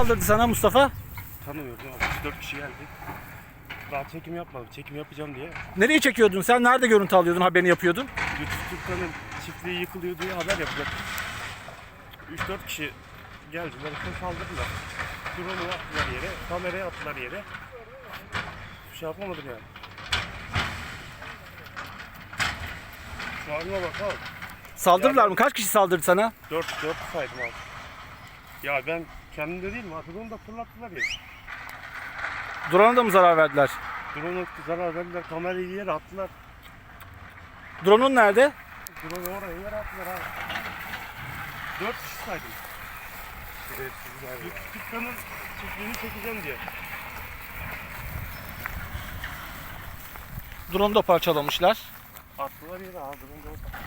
saldırdı sana Mustafa? Tanımıyordum ama 3-4 kişi geldi. Daha çekim yapmadım. Çekim yapacağım diye. Nereye çekiyordun sen? Nerede görüntü alıyordun? Haberini yapıyordun? Lütfü Türkan'ın çiftliği yıkılıyor diye haber yapacak. 3-4 kişi geldiler. işte saldırdılar. Drone'u attılar yere. Kamerayı attılar yere. Bir şey yapamadım yani. Şu halime bak abi. Saldırdılar Ya- mı? Kaç kişi saldırdı sana? 4 4 saydım abi. Ya ben kendimde değil mi? Atılımı da fırlattılar ya. Drone'a da mı zarar verdiler? Drone'u zarar verdiler. Kamerayı yere attılar. Drone'un nerede? Drone'u oraya yere attılar abi. 4 kişi saydım. Dükkanın çiftliğini çekeceğim diye. Drone'u da parçalamışlar. Attılar yere abi. Drone'u da